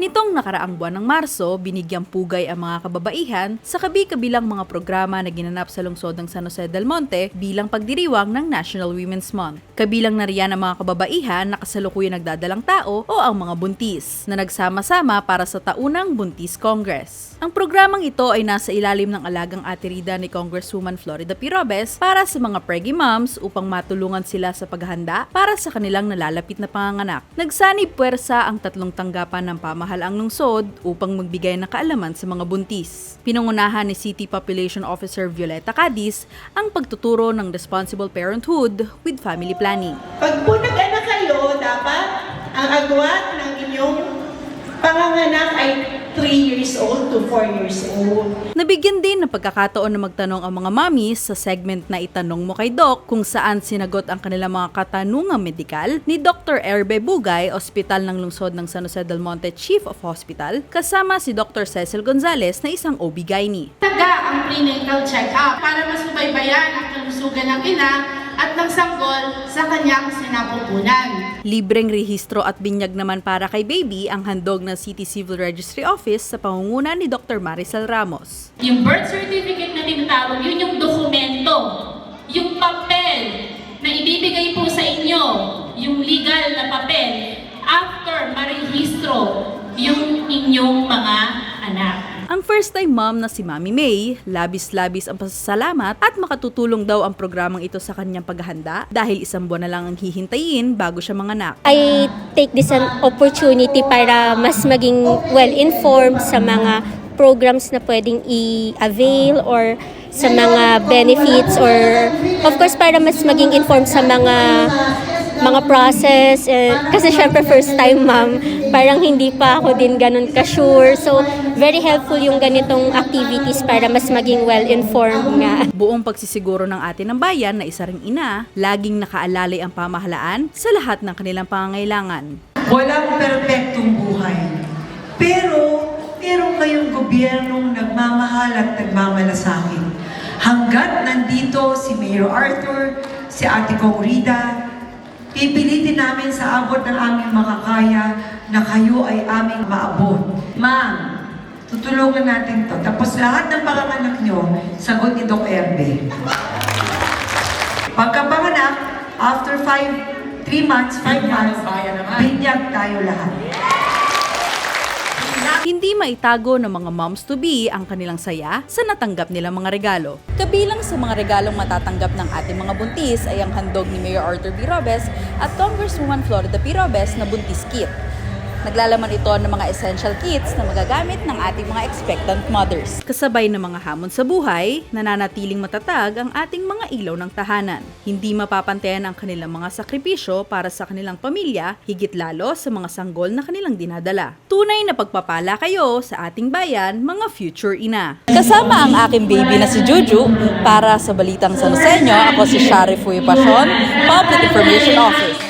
Nitong nakaraang buwan ng Marso, binigyang pugay ang mga kababaihan sa kabi-kabilang mga programa na ginanap sa lungsod ng San Jose del Monte bilang pagdiriwang ng National Women's Month. Kabilang na riyan ang mga kababaihan na kasalukuyang nagdadalang tao o ang mga buntis na nagsama-sama para sa taunang Buntis Congress. Ang programang ito ay nasa ilalim ng alagang atirida ni Congresswoman Florida Pirobes para sa mga preggy moms upang matulungan sila sa paghahanda para sa kanilang nalalapit na panganganak. Nagsanib puwersa ang tatlong tanggapan ng pamahalaang lungsod upang magbigay ng kaalaman sa mga buntis. Pinangunahan ni City Population Officer Violeta Cadiz ang pagtuturo ng responsible parenthood with family planning. Pag po nag-anak kayo, dapat ang agwat ng inyong panganganak ay 3 years old to 4 years old. Nabigyan din ng pagkakataon na magtanong ang mga mommies sa segment na Itanong Mo Kay Doc kung saan sinagot ang kanilang mga katanungang medikal ni Dr. Erbe Bugay, Ospital ng Lungsod ng San Jose del Monte Chief of Hospital, kasama si Dr. Cecil Gonzalez na isang OB-GYN. Taga ang prenatal check-up para masubaybayan ang kalusugan ng ina at ng sanggol sa kanyang sinapupunan. Libreng rehistro at binyag naman para kay baby ang handog ng City Civil Registry Office sa pangunguna ni Dr. Maricel Ramos. Yung birth certificate na tinatawag, yun yung dokumento, yung papel na ibibigay po sa inyo, yung legal na papel, after marehistro yung inyong mga anak. Ang first-time mom na si Mami May, labis-labis ang pasasalamat at makatutulong daw ang programang ito sa kanyang paghahanda dahil isang buwan na lang ang hihintayin bago siya manganak. I take this an opportunity para mas maging well-informed sa mga programs na pwedeng i-avail or sa mga benefits or of course para mas maging informed sa mga mga process eh, kasi syempre first time ma'am parang hindi pa ako din ganun ka-sure so very helpful yung ganitong activities para mas maging well-informed nga Buong pagsisiguro ng atin ng bayan na isa ring ina, laging nakaalalay ang pamahalaan sa lahat ng kanilang pangangailangan. Walang perpektong buhay. Pero, meron kayong gobyernong nagmamahal at nagmamalasakit. Hanggat nandito si Mayor Arthur, si Ate Kong Rida, pipilitin namin sa abot ng aming makakaya na kayo ay aming maabot. Ma'am, tutulungan natin to. Tapos lahat ng panganganak nyo, sagot ni Doc Erbe. Pagkapanganak, after 5, 3 months, 5 months, binyag tayo lahat. Hindi maitago ng mga moms-to-be ang kanilang saya sa natanggap nilang mga regalo. Kabilang sa mga regalong matatanggap ng ating mga buntis ay ang handog ni Mayor Arthur B. Robes at Congresswoman Florida P. Robes na buntis kit. Naglalaman ito ng mga essential kits na magagamit ng ating mga expectant mothers. Kasabay ng mga hamon sa buhay, nananatiling matatag ang ating mga ilaw ng tahanan. Hindi mapapantayan ang kanilang mga sakripisyo para sa kanilang pamilya, higit lalo sa mga sanggol na kanilang dinadala. Tunay na pagpapala kayo sa ating bayan, mga future ina. Kasama ang aking baby na si Juju, para sa Balitang San Joseño, ako si Shari Fuy Pasion, Public Information Office.